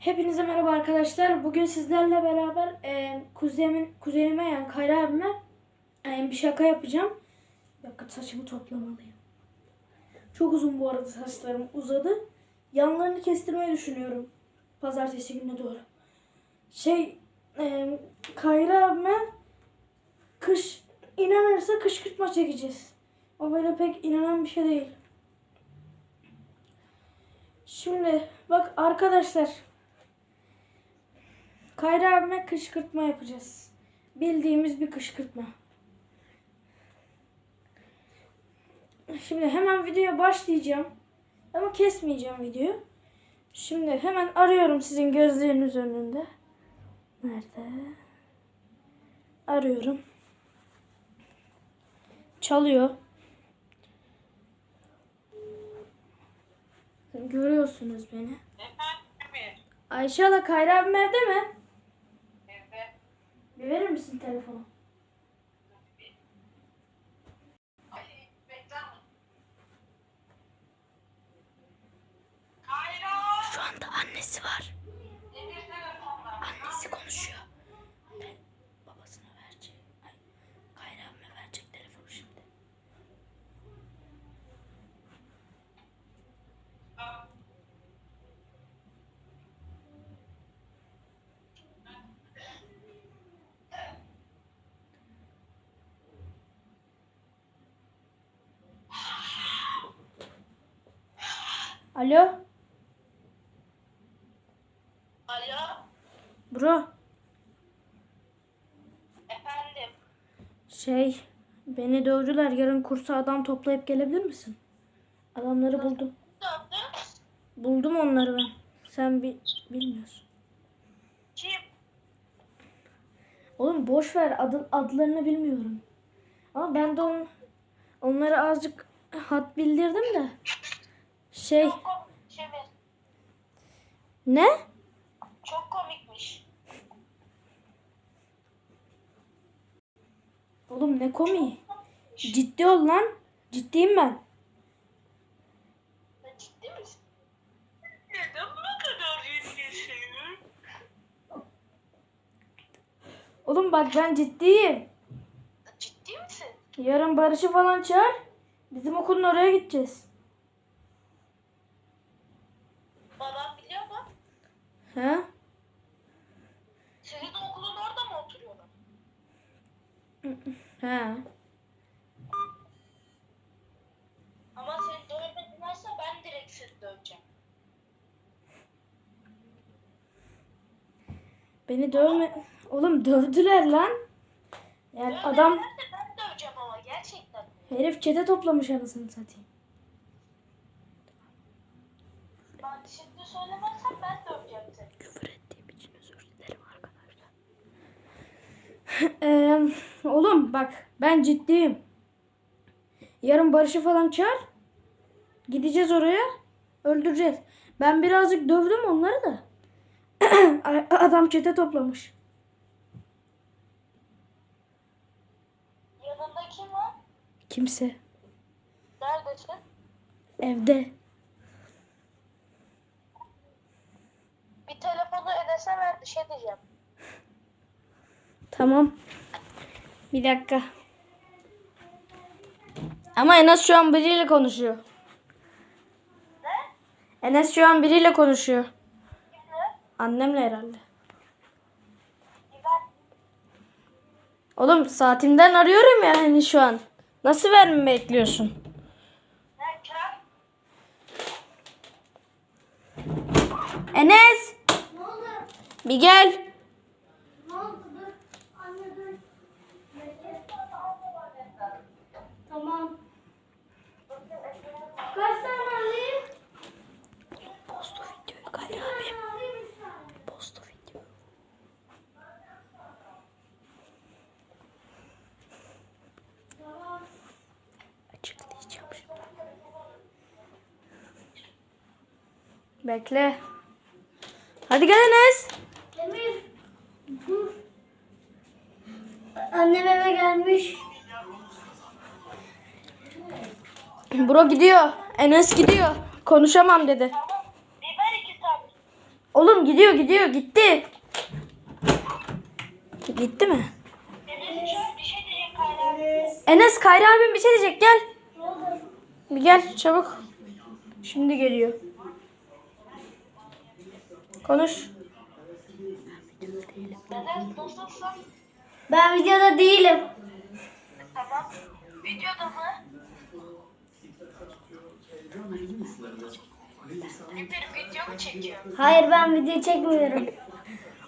Hepinize merhaba arkadaşlar. Bugün sizlerle beraber e, kuzenimin, kuzenime yani Kayra abime e, bir şaka yapacağım. Bir saçımı toplamalıyım. Çok uzun bu arada saçlarım uzadı. Yanlarını kestirmeyi düşünüyorum. Pazartesi gününe doğru. Şey e, Kayra abime kış inanırsa kışkırtma çekeceğiz. O böyle pek inanan bir şey değil. Şimdi bak arkadaşlar Kayra abime kışkırtma yapacağız. Bildiğimiz bir kışkırtma. Şimdi hemen videoya başlayacağım. Ama kesmeyeceğim videoyu. Şimdi hemen arıyorum sizin gözleriniz önünde. Nerede? Arıyorum. Çalıyor. Görüyorsunuz beni. Efendim, Ayşe hala Kayra abim evde mi? Bir verir misin telefonu? Şu anda annesi var. Emir telefonla. Annesi konuşuyor. Ben babasına verecek. Ay, Kayra abime verecek telefonu şimdi. Alo, Alo, bro. efendim. Şey, beni dövdüler. Yarın kursa adam toplayıp gelebilir misin? Adamları buldum. Buldum onları ben. Sen bi bilmiyorsun. Kim? Oğlum boş ver adı, adlarını bilmiyorum. Ama ben de on, onlara azıcık hat bildirdim de. Şey Çok komik. Ne? Çok komikmiş. Oğlum ne komiği? Ciddi ol lan. Ciddiyim ben. Sen ciddi misin? Neden bu kadar ciddisin? Oğlum bak ben ciddiyim. Ciddi misin? Yarın Barış'ı falan çağır. Bizim okulun oraya gideceğiz. Babam biliyor mu? He? Senin okulun orada mı oturuyorlar? He. Ama seni dövmedilerse ben direkt seni döveceğim. Beni dövme... Oğlum dövdüler lan. Yani adam Dövmedilerse ben döveceğim ama gerçekten. herif çete toplamış anasını satayım. Ben şimdi söylemezsem ben seni. Küfür ettiğim için özür dilerim arkadaşlar. Eee, oğlum bak ben ciddiyim. Yarın Barış'ı falan çağır. Gideceğiz oraya. Öldüreceğiz. Ben birazcık dövdüm onları da. Adam çete toplamış. Yanında kim var? Kimse. Neredesin? Evde. Bir ver bir şey diyeceğim. Tamam. Bir dakika. Ama Enes şu an biriyle konuşuyor. Ne? Enes şu an biriyle konuşuyor. Kimle? Annemle herhalde. İvan. Oğlum saatimden arıyorum ya hani şu an. Nasıl vermemi bekliyorsun? Enes! Ne oldu? Bir gel. Tamam. Kaç tane alayım? Postu videoyu abi. tane. Postu video. Tamam. Açıklayacağım şimdi. Bekle. Hadi gel Enes. Annem eve gelmiş. Bro gidiyor. Enes gidiyor. Konuşamam dedi. Tamam. Biber iki tane. O Oğlum gidiyor gidiyor gitti. Gitti mi? Enes şey Kayra abi. Enes Kayra abim bir şey diyecek gel. Bir gel çabuk. Şimdi geliyor. Konuş. Enes nasılsın? Ben videoda değilim. Tamam. Videoda mı? Bir video mu çekiyor? Hayır ben video çekmiyorum.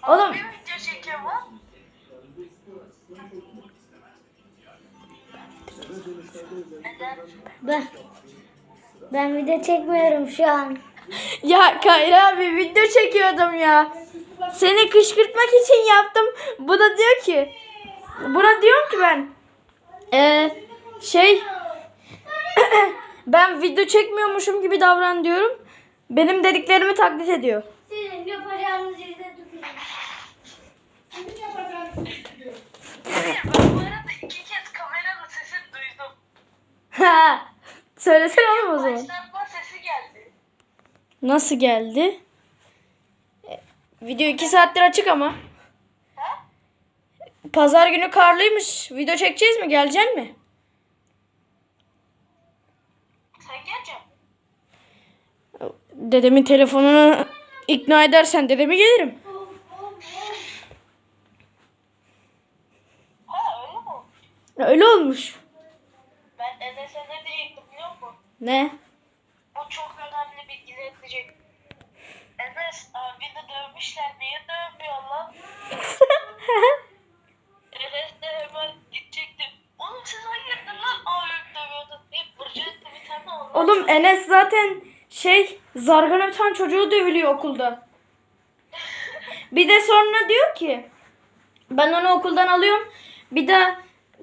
Oğlum Bir video çekiyor mu? Neden? Ben ben video çekmiyorum şu an. ya Kayra abi video çekiyordum ya. Seni kışkırtmak için yaptım. Bu da diyor ki buna diyorum ki ben eee, şey ben video çekmiyormuşum gibi davran diyorum. Benim dediklerimi taklit ediyor. Sizin yapacağınız yerde tutun. Ha. Söylesene oğlum o zaman. Başlatma sesi geldi. Nasıl geldi? E, Video 2 saattir açık ama. Pazar günü karlıymış. Video çekeceğiz mi? Geleceksin mi? Sen geleceksin. Dedemin telefonunu ikna edersen dedemi gelirim. Ha öyle mi? Öyle olmuş. Ben Enes'e ne diyecektim biliyor musun? Ne? Enes zaten şey zargana bir tane çocuğu dövülüyor okulda. Bir de sonra diyor ki ben onu okuldan alıyorum. Bir de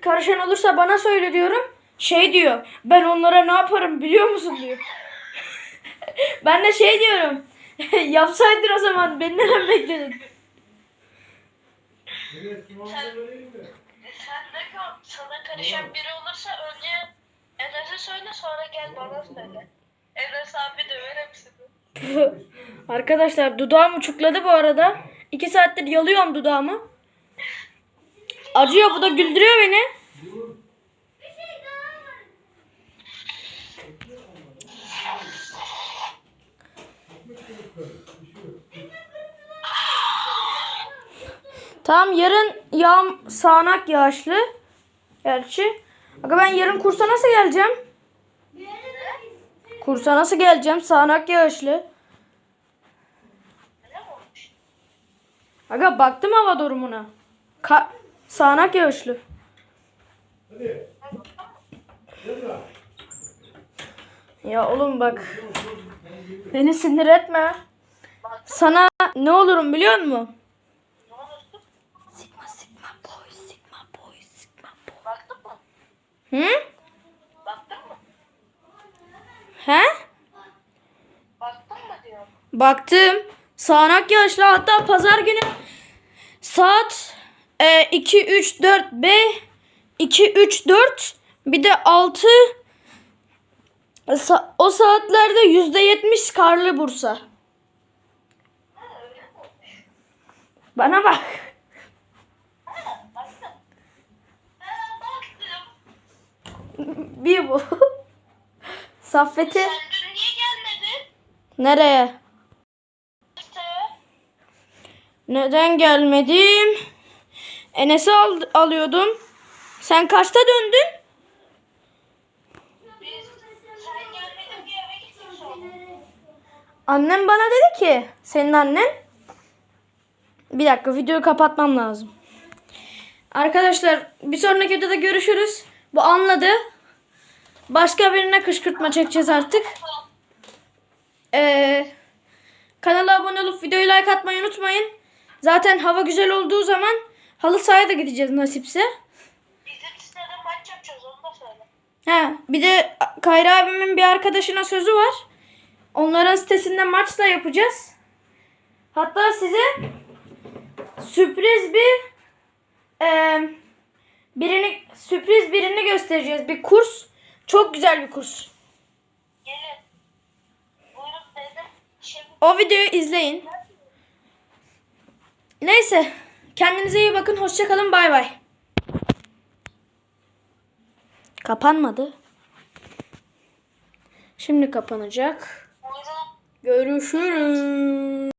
karışan olursa bana söyle diyorum. Şey diyor ben onlara ne yaparım biliyor musun diyor. ben de şey diyorum. Yapsaydın o zaman beni neden bekledin? Sen, sen de sana karışan biri olursa önce Enes'e söyle sonra gel bana söyle. Enes abi döverim sizi. Arkadaşlar dudağım uçukladı bu arada. İki saattir yalıyorum dudağımı. Acıyor bu da güldürüyor beni. Tamam yarın yağm sağanak yağışlı. Gerçi. Aga ben yarın kursa nasıl geleceğim? Kursa nasıl geleceğim? Sağanak yağışlı. Aga baktım hava durumuna. Ka- sağanak yağışlı. Ya oğlum bak. Beni sinir etme. Sana ne olurum biliyor musun? Hı? Baktın mı? He? Baktın mı diyor. Baktım. Sağanak yağışlı hatta pazar günü saat e, 2 3 4 B 2 3 4 bir de 6 sa- o saatlerde %70 karlı Bursa. Bana bak. Ha baktım. Ha baktım. Bir bu. Saffet'i Sen dün niye gelmedin? nereye? Neden gelmedim? Enes'i al- alıyordum. Sen kaçta döndün? Annem bana dedi ki, senin annen. Bir dakika videoyu kapatmam lazım. Arkadaşlar bir sonraki videoda görüşürüz. Bu anladı. Başka birine kışkırtma çekeceğiz artık. Ee, kanala abone olup videoyu like atmayı unutmayın. Zaten hava güzel olduğu zaman halı sahaya da gideceğiz nasipse. Bizim sitede maç yapacağız onu da söyle. Ha, bir de Kayra abimin bir arkadaşına sözü var. Onların sitesinde maç da yapacağız. Hatta size sürpriz bir eee, birini sürpriz birini göstereceğiz. Bir kurs. Çok güzel bir kurs. O videoyu izleyin. Neyse. Kendinize iyi bakın. Hoşçakalın. Bay bay. Kapanmadı. Şimdi kapanacak. Görüşürüz.